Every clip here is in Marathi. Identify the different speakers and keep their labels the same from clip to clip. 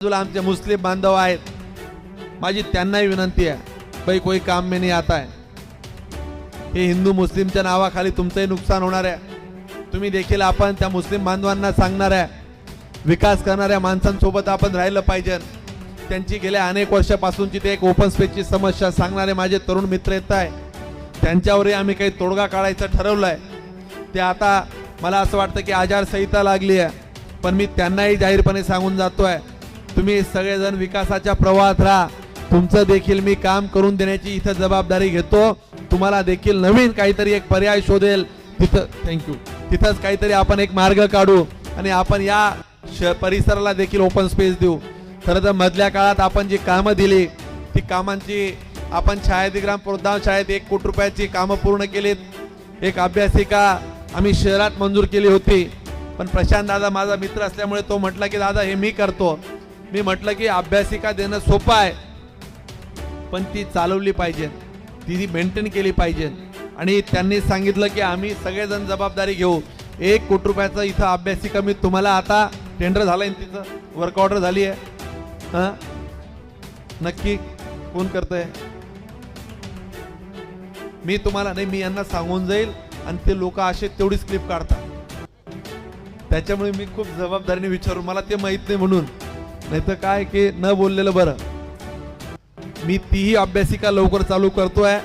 Speaker 1: बाजूला आमचे मुस्लिम बांधव आहेत. माझी त्यांनाही विनंती आहे बाई कोई काम मे नाही आता आहे हे हिंदू मुस्लिमच्या नावाखाली तुमचंही नुकसान होणार आहे. तुम्ही देखील आपण त्या मुस्लिम बांधवांना सांगणार आहे विकास करणाऱ्या माणसांसोबत आपण राहिलं पाहिजे. त्यांची गेल्या अनेक वर्षापासूनची ते एक ओपन स्पेसची समस्या सांगणारे माझे तरुण मित्र येत आहे त्यांच्यावरही आम्ही काही तोडगा काढायचं ठरवलं आहे ते आता मला असं वाटतं की आचारसंहिता लागली आहे पण मी त्यांनाही जाहीरपणे सांगून जातो आहे तुम्ही सगळेजण विकासाच्या प्रवाहात राहा. तुमचं देखील मी काम करून देण्याची इथं जबाबदारी घेतो. तुम्हाला देखील नवीन काहीतरी एक पर्याय शोधेल. तिथं थँक्यू तिथंच काहीतरी आपण एक मार्ग काढू आणि आपण या श परिसराला देखील ओपन स्पेस देऊ. खरं तर मधल्या काळात आपण जी कामं दिली ती कामांची आपण छायादिग्राम प्रोत्साहन शाळेत एक कोटी रुपयाची कामं पूर्ण केलीत. एक अभ्यासिका आम्ही शहरात मंजूर केली होती. पण प्रशांत दादा माझा मित्र असल्यामुळे तो म्हटला की दादा हे मी करतो. मी म्हटलं की अभ्यासिका देणं सोपं आहे पण ती चालवली पाहिजे. ती मेंटेन केली पाहिजे. आणि त्यांनी सांगितलं की आम्ही सगळेजण जबाबदारी घेऊ. एक कोटी रुपयाचं इथं अभ्यासिका मी तुम्हाला आता टेंडर झालंय ना तिचं वर्क ऑर्डर झाली आहे. हां? नक्की कोण आहे मी तुम्हाला नाही मी यांना सांगून जाईल आणि ते लोक असे तेवढीच क्लिप काढतात. त्याच्यामुळे मी खूप जबाबदारीने विचारू मला ते माहीत नाही म्हणून. नाही तर काय की न बोललेलं बरं. मी तीही अभ्यासिका लवकर चालू करतोय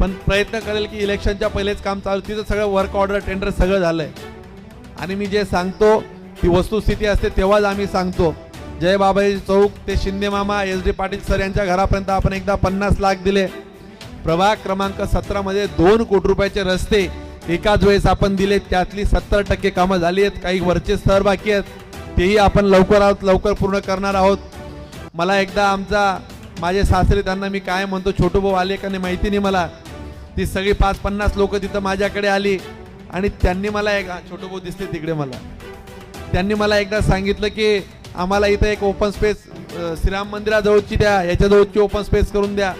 Speaker 1: पण प्रयत्न करेल की इलेक्शनच्या पहिलेच काम चालू तिथं सगळं वर्क ऑर्डर टेंडर सगळं झालंय. आणि मी जे सांगतो ती वस्तुस्थिती असते तेव्हाच आम्ही सांगतो. जय बाबाजी चौक ते शिंदे मामा एस डी पाटील सर यांच्या घरापर्यंत आपण एकदा पन्नास लाख दिले. प्रभाग क्रमांक सतरामध्ये दोन कोटी रुपयाचे रस्ते एकाच वेळेस आपण दिले त्यातली सत्तर टक्के कामं झाली आहेत काही वरचे स्तर बाकी आहेत. तेही आपण लवकरात लवकर पूर्ण करणार आहोत. मला एकदा आमचा माझे सासरे त्यांना मी काय म्हणतो छोटू भाऊ आले का नाही माहिती नाही मला. ती सगळी पाच पन्नास लोक तिथं माझ्याकडे आली आणि त्यांनी मला एक छोटू भाऊ दिसते तिकडे मला. त्यांनी मला एकदा सांगितलं की आम्हाला इथं एक ओपन स्पेस श्रीराम मंदिराजवळची द्या याच्याजवळची ओपन स्पेस करून द्या.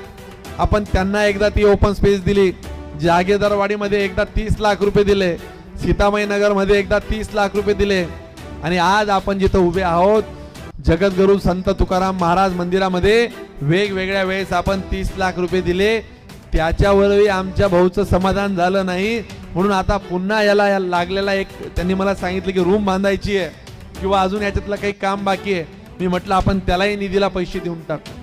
Speaker 1: आपण त्यांना एकदा ती ओपन स्पेस दिली. जागेदारवाडीमध्ये एकदा तीस लाख रुपये दिले. सीतामाई नगरमध्ये एकदा तीस लाख रुपये दिले. आणि आज आपण जिथं उभे आहोत जगद्गुरु संत तुकाराम महाराज मंदिरामध्ये वेगवेगळ्या वेळेस आपण तीस लाख रुपये दिले. त्याच्यावरही आमच्या भाऊचं समाधान झालं नाही. म्हणून आता पुन्हा याला या लागलेला एक त्यांनी मला सांगितलं की रूम बांधायची आहे किंवा अजून याच्यातलं काही काम बाकी आहे. मी म्हटलं आपण त्यालाही निधीला पैसे देऊन टाकू.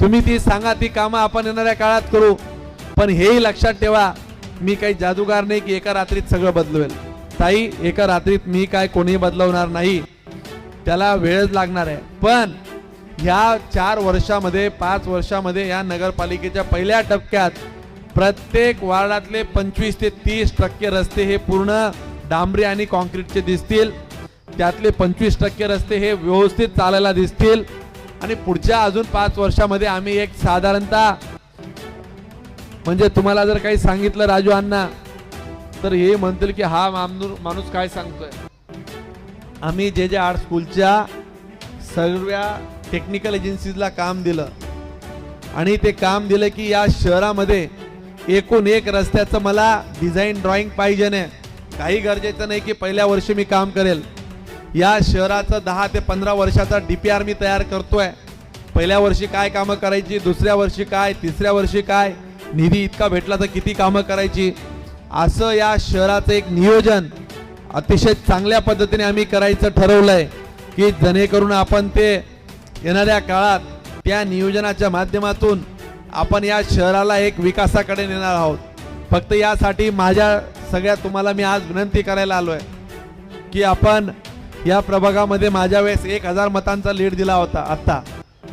Speaker 1: तुम्ही ती सांगा ती कामं आपण येणाऱ्या काळात करू. पण हेही लक्षात ठेवा मी काही जादूगार नाही की एका रात्रीत सगळं बदलवेल. ताई एका रात्रीत मी काय कोणी बदलवणार नाही. त्याला वेळच लागणार आहे. पण ह्या चार वर्षामध्ये पाच वर्षामध्ये या नगरपालिकेच्या पहिल्या टप्प्यात प्रत्येक वार्डातले पंचवीस ते तीस टक्के रस्ते हे पूर्ण डांबरी आणि कॉन्क्रीटचे दिसतील. त्यातले पंचवीस टक्के रस्ते हे व्यवस्थित चालायला दिसतील. आणि पुढच्या अजून पाच वर्षामध्ये आम्ही एक साधारणतः म्हणजे तुम्हाला जर काही सांगितलं राजू अण्णा तर हे म्हणतील की हा मामनूर माणूस काय सांगतोय? आम्ही जे जे आर्ट स्कूलच्या सर्व टेक्निकल एजन्सीजला काम दिलं आणि ते काम दिलं की या शहरामध्ये एकूण एक रस्त्याचं मला डिझाईन ड्रॉइंग पाहिजे नाही काही गरजेचं नाही की पहिल्या वर्षी मी काम करेल. या शहराचं दहा ते पंधरा वर्षाचा डी पी आर मी तयार करतोय. पहिल्या वर्षी काय कामं करायची दुसऱ्या वर्षी काय तिसऱ्या वर्षी काय? निधी इतका भेटला तर किती कामं करायची? असं या शहराचं एक नियोजन अतिशय चांगल्या पद्धतीने आम्ही करायचं ठरवलंय की जेणेकरून आपण ते येणाऱ्या काळात त्या नियोजनाच्या माध्यमातून आपण या शहराला एक विकासाकडे नेणार आहोत. फक्त यासाठी माझ्या सगळ्या तुम्हाला मी आज विनंती करायला आलो आहे की आपण या प्रभागामध्ये माझ्या वेळेस एक हजार मतांचा लीड दिला होता आत्ता.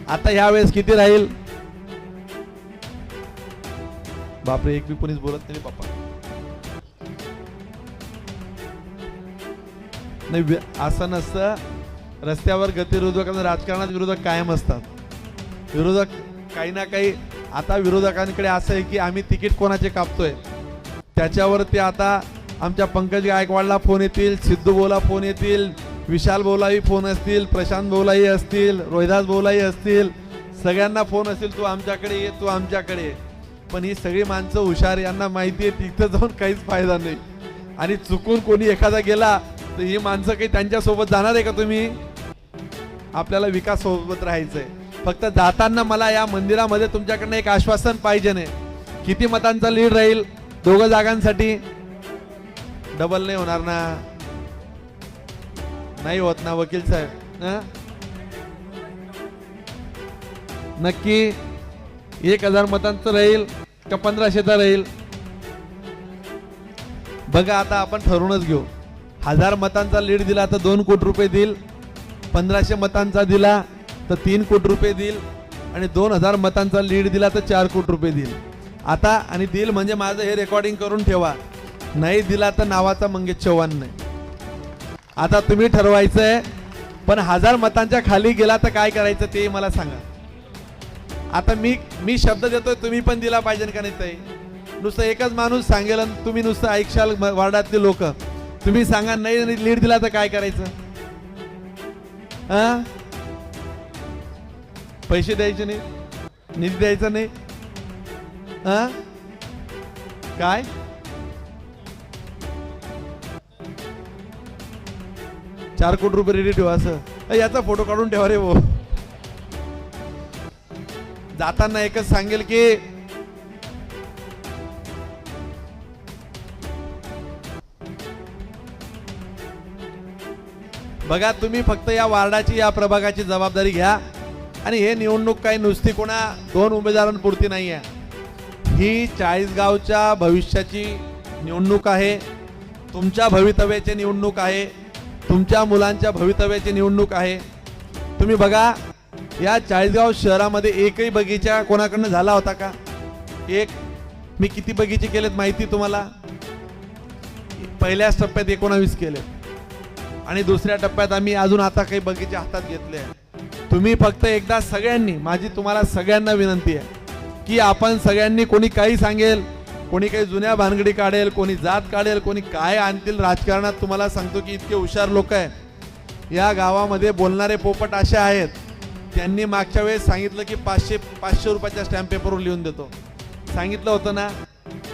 Speaker 1: आता ह्या वेळेस किती राहील? बापरे एक बी कोणीच बोलत नाही बापा. नाही असं नसतं. रस्त्यावर गतिरोधकांना राजकारणात विरोधक कायम असतात. विरोधक काही ना काही आता विरोधकांकडे असं आहे की आम्ही तिकीट कोणाचे कापतोय? त्याच्यावरती आता आमच्या पंकज गायकवाडला फोन येतील सिद्धू बोला फोन येतील विशाल बोलाही फोन असतील प्रशांत बोलाही असतील रोहिदास बोलाही असतील. सगळ्यांना फोन असतील तू आमच्याकडे ये तू आमच्याकडे ये. पण ही सगळी माणसं हुशार यांना माहिती आहे तिथं जाऊन काहीच फायदा नाही. आणि चुकून कोणी एखादा गेला तर ही माणसं काही त्यांच्यासोबत जाणार आहे का तुम्ही? आपल्याला विकास सोबत राहायचंय. फक्त जाताना मला या मंदिरामध्ये तुमच्याकडनं एक आश्वासन पाहिजे नाही. किती मतांचा लीड राहील दोघं जागांसाठी? डबल नाही होणार ना. नाही होत ना वकील साहेब. नक्की एक हजार मतांचं राहील का पंधराशेचा राहील? बघा आता आपण ठरवूनच घेऊ. हजार मतांचा लीड दिला तर दोन कोटी रुपये देईल. पंधराशे मतांचा दिला तर तीन कोटी रुपये देईल. आणि दोन हजार मतांचा लीड दिला तर चार कोटी रुपये देईल. आता आणि देईल म्हणजे माझं हे रेकॉर्डिंग करून ठेवा. नाही दिला तर नावाचा मंगेश चव्हाण नाही. आता तुम्ही ठरवायचं आहे पण हजार मतांच्या खाली गेला तर काय करायचं ते मला सांगा. आता मी मी शब्द देतोय तुम्ही पण दिला पाहिजे का नाही ते नुसतं एकच माणूस सांगेल आणि तुम्ही नुसतं ऐकशाल वार्डातले लोक. तुम्ही सांगा नाही लीड दिला तर काय करायचं? हा? पैसे द्यायचे नाही निधी द्यायचा नाही. हा? काय? चार कोटी रुपये रेडी ठेवा असं. याचा फोटो काढून ठेवा रे भाऊ. जाताना एकच सांगेल की बघा तुम्ही फक्त या वार्डाची या प्रभागाची जबाबदारी घ्या. आणि हे निवडणूक काही नुसती कोणा दोन उमेदवारांपुरती नाही आहे ही चाळीसगावच्या भविष्याची निवडणूक आहे. तुमच्या भवितव्याची निवडणूक आहे. तुमच्या मुलांच्या भवितव्याची निवडणूक आहे. तुम्ही बघा या चाळीसगाव शहरामध्ये एकही बगीचा कोणाकडनं झाला होता का? एक मी किती बगीचे केलेत माहिती तुम्हाला? पहिल्याच टप्प्यात एकोणावीस केलेत. आणि दुसऱ्या टप्प्यात आम्ही अजून आता काही बगीचे हातात घेतले आहे तुम्ही फक्त एकदा सगळ्यांनी माझी तुम्हाला सगळ्यांना विनंती आहे की आपण सगळ्यांनी कोणी काही सांगेल कोणी काही जुन्या भानगडी काढेल कोणी जात काढेल कोणी काय आणतील राजकारणात तुम्हाला सांगतो की इतके हुशार लोक आहे या गावामध्ये बोलणारे पोपट असे आहेत त्यांनी मागच्या वेळेस सांगितलं की पाचशे पाचशे रुपयाच्या स्टॅम्प पेपरवर लिहून देतो. सांगितलं होतं ना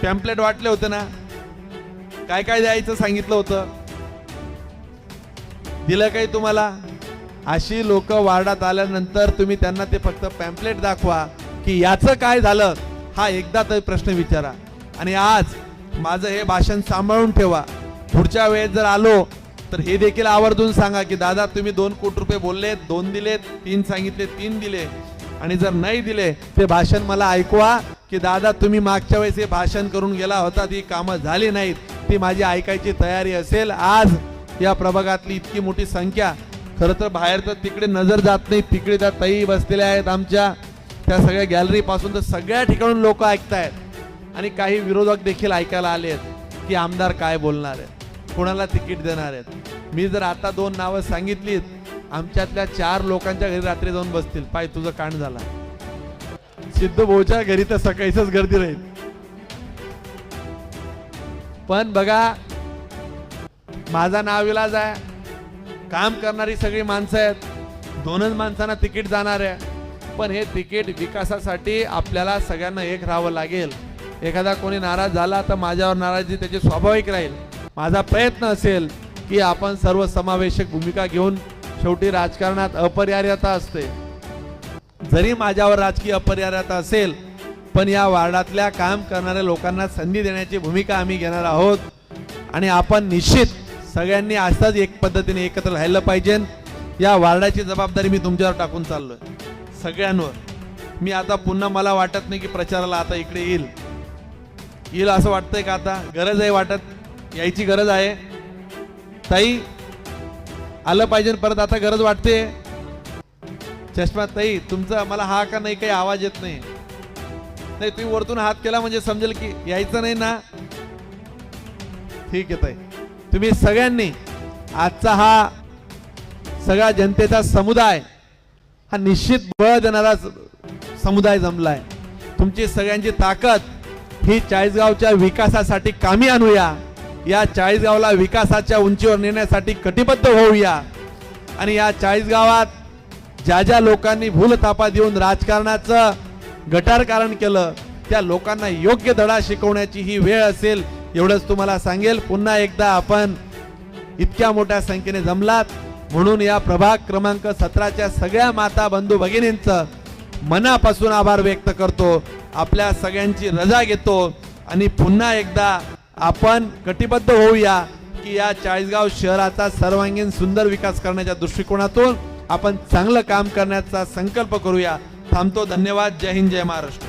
Speaker 1: पॅम्पलेट वाटले होते ना काय काय द्यायचं सांगितलं होतं दिलं काही तुम्हाला? अशी लोक वार्डात आल्यानंतर तुम्ही त्यांना ते फक्त पॅम्पलेट दाखवा की याचं काय झालं हा एकदा तरी प्रश्न विचारा. आणि आज माझं हे भाषण सांभाळून ठेवा. पुढच्या वेळेस जर आलो तर हे देखील आवर्जून सांगा की दादा तुम्ही दोन कोटी रुपये बोललेत दोन दिलेत तीन सांगितले तीन दिले. आणि जर नाही दिले ते भाषण मला ऐकवा की दादा तुम्ही मागच्या वेळेस हे भाषण करून गेला होता ती कामं झाली नाहीत. ती माझी ऐकायची तयारी असेल आज. या प्रभागातली इतकी मोठी संख्या. खरं तर बाहेर तर तिकडे नजर जात नाही तिकडे त्या ताई बसलेल्या आहेत आमच्या. त्या सगळ्या गॅलरीपासून तर सगळ्या ठिकाणून लोक ऐकतायत. आणि काही विरोधक देखील ऐकायला आले आहेत की आमदार काय बोलणार आहेत? कोणाला तिकीट देणार आहेत? मी जर आता दोन नावं सांगितलीत आमच्यातल्या चार लोकांच्या घरी रात्री जाऊन बसतील. पाय तुझं कांड झाला. सिद्ध भाऊच्या घरी तर सकाळीच गर्दी राहील. पण बघा माझा नाव इलाज आहे. काम करणारी सगळी माणसं आहेत. दोनच माणसांना तिकीट जाणार आहे. पण हे तिकीट विकासासाठी आपल्याला सगळ्यांना एक राहावं लागेल. एखादा कोणी नाराज झाला तर माझ्यावर नाराजी त्याची स्वाभाविक राहील. माझा प्रयत्न असेल की आपण सर्व समावेशक भूमिका घेऊन शेवटी राजकारणात अपरिहार्यता असते. जरी माझ्यावर राजकीय अपरिहार्यता असेल पण या वार्डातल्या काम करणाऱ्या लोकांना संधी देण्याची भूमिका आम्ही घेणार आहोत. आणि आपण निश्चित सगळ्यांनी असंच एक पद्धतीने एकत्र राहिलं पाहिजे. या वार्डाची जबाबदारी मी तुमच्यावर टाकून चाललोय. सगळ्यांवर. मी आता पुन्हा मला वाटत नाही की प्रचाराला आता इकडे येईल. येईल असं वाटतंय का आता? गरज आहे वाटत. यायची गरज आहे. ताई आलं पाहिजे परत आता गरज वाटते. चष्मा ताई तुमचा मला हा का नाही काही आवाज येत नाही. नाही तुम्ही वरतून हात केला म्हणजे समजेल की यायचं नाही ना? ठीक आहे ताई. तुम्ही सगळ्यांनी आजचा हा सगळ्या जनतेचा समुदाय हा निश्चित बळ देणारा समुदाय जमलाय. तुमची सगळ्यांची ताकद ही चाळीसगावच्या विकासासाठी कामी आणूया. या चाळीसगावला विकासाच्या उंचीवर नेण्यासाठी कटिबद्ध होऊया. आणि या चाळीसगावात ज्या ज्या लोकांनी भूलथापा देऊन राजकारणाचं गटारकारण केलं त्या लोकांना योग्य धडा शिकवण्याची ही वेळ असेल एवढंच तुम्हाला सांगेल पुन्हा एकदा आपण इतक्या मोठ्या संख्येने जमलात. म्हणून या प्रभाग क्रमांक सतराच्या सगळ्या माता बंधू भगिनींचं मनापासून आभार व्यक्त करतो. आपल्या सगळ्यांची रजा घेतो. आणि पुन्हा एकदा आपण कटिबद्ध होऊया की या चाळीसगाव शहराचा सर्वांगीण सुंदर विकास करण्याच्या दृष्टिकोनातून आपण चांगलं काम करण्याचा संकल्प करूया. थांबतो. धन्यवाद. जय हिंद. जय महाराष्ट्र.